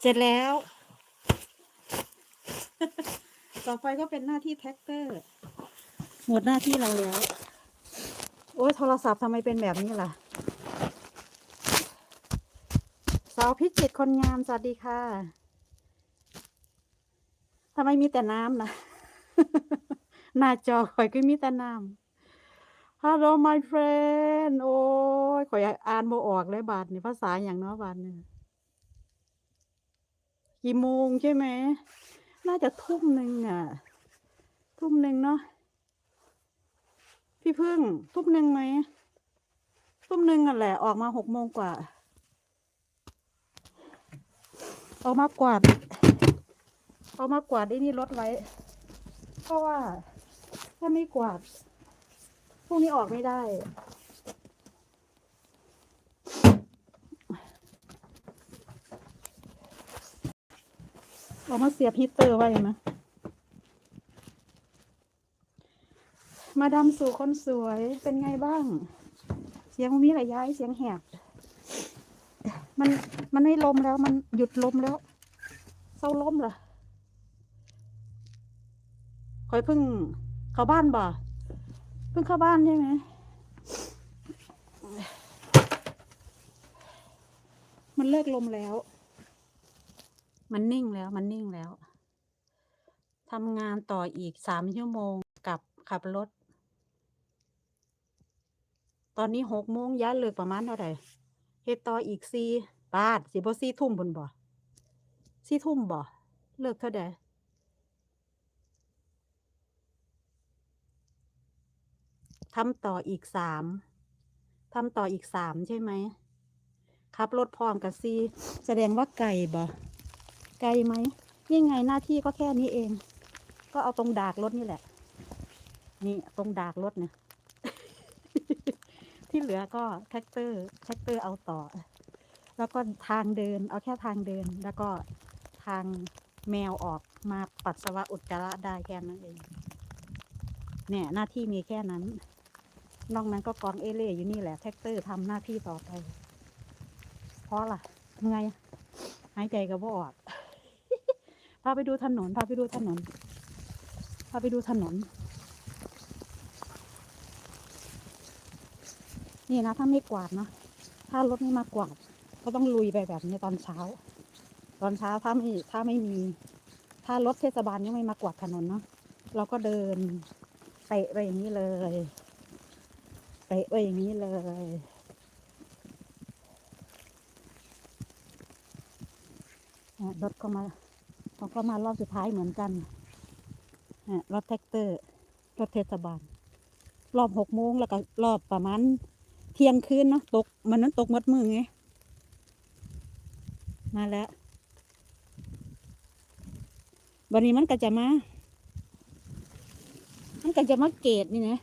เสร็จแล้ว ต่อไปก็เป็นหน้าที่แท็กเตอร์ หมดหน้าที่เราแล้ว โอ้ยโทรศัพท์ทำไมเป็นแบบนี้ล่ะ สาวพิจิตคนงาม สวัสดีค่ะทำไมมีแต่น้ำนะหน้าจอข่อยก็มีแต่น้ำ Hello my friend โอ้ยข่อยอ่านบ่ออกเลยบาทนี่ภาษาอย่างเนาะบาทนี่ย กี่โมงใช่ไหม น่าจะทุ่มหนึ่งอะ ทุ่มหนึ่งเนาะ พี่พึ่ง ทุ่มหนึ่งไหม ทุ่มหนึ่งอะแหละ ออกมาหกโมงกว่าออกมากวาดออกมากวาดไอ้นี่รถไว้ เพราะว่าถ้าไม่กวาดพวกนี้ออกไม่ได้ ออกมาเสียบฮีเตอร์ไว้นะ มาดามสู่คนสวยเป็นไงบ้าง เสียงมีอะไรย้ายเสียงแหบ มันมันไม่ลมแล้วมันหยุดลมแล้วเศร้าลมเหรอคอยเพิ่งเข้าบ้านบ่เพิ่งเข้าบ้านใช่ไหมมันเลิกลมแล้ว มันนิ่งแล้วมันนิ่งแล้วทำงานต่ออีกสามชั่วโมงกับขับรถ ตอนนี้หกโมงย้ายเลิกประมาณเท่าไหร่เฮ็ดต่ออีกสี่บาทสิบ่สี่ทุ่มบนบ่สี่ทุ่มบ่เลิกเท่าใดทำต่ออีกสามทำต่ออีกสามใช่ไหมขับรถพร้อมกับซีแสดงว่าไก่บ่ ไกลไหมนี่ไงหน้าที่ก็แค่นี้เอง ก็เอาตรงดากรถนี่แหละ นี่ตรงดากรถเนี่ย ที่เหลือก็แท็กเตอร์แท็กเตอร์เอาต่อ แล้วก็ทางเดิน เอาแค่ทางเดิน แล้วก็ทางแมวออกมาปัสสาวะอุจจาระได้แค่นั้นเอง เนี่ยหน้าที่มีแค่นั้น นอกนั้นก็กองเอเล่อยู่นี่แหละแท็กเตอร์ทำหน้าที่ต่อไป เพราะล่ะทำไงหายใจก็บ่ออกาไปดูถนน พาไปดูถนน พาไปดูถนน นี่นะ ถ้าไม่กวาดนะ ถ้ารถไม่มากวาด ก็ต้องลุยไปแบบนี้ตอนเช้า ตอนเช้าถ้าไม่ถ้าไม่มี ถ้ารถเทศบาลยังไม่มากวาดถนนเนาะ เราก็เดินเตะไปอย่างนี้เลยเตะไปอย่างนี้เลยรถก็มา เขาก็มารอบสุดท้ายเหมือนกันอะรถแท็กเตอร์ รถเทศบาล รอบหกโมงแล้วก็รอบประมาณเที่ยงคืนเนาะตก มันนั้นตกหมดมือไง มาแล้ววันนี้มันก็จะมา มันก็จะมาเกตนี่นะ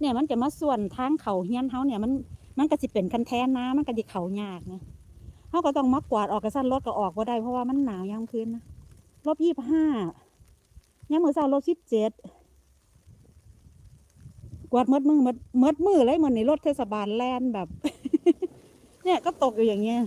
เนี่ยมันจะมาส่วนทางเขาเฮียนเขาเนี่ยมันมันก็สิเป็นคันแทนนะมันก็ดิเขายากนะเขาก็ต้องมักกวาดออกกระสั้นรถก็ออกว่าได้เพราะว่ามันหนาวยามคืนนะ ลบยี่สิบห้ายามมือเช้าลบสิบเจ็ดกวาดมดมือมดมดมือเลยเหมือนในรถเทศบาลแลนแบบ เนี่ยก็ตกอยู่อย่างเงี้ย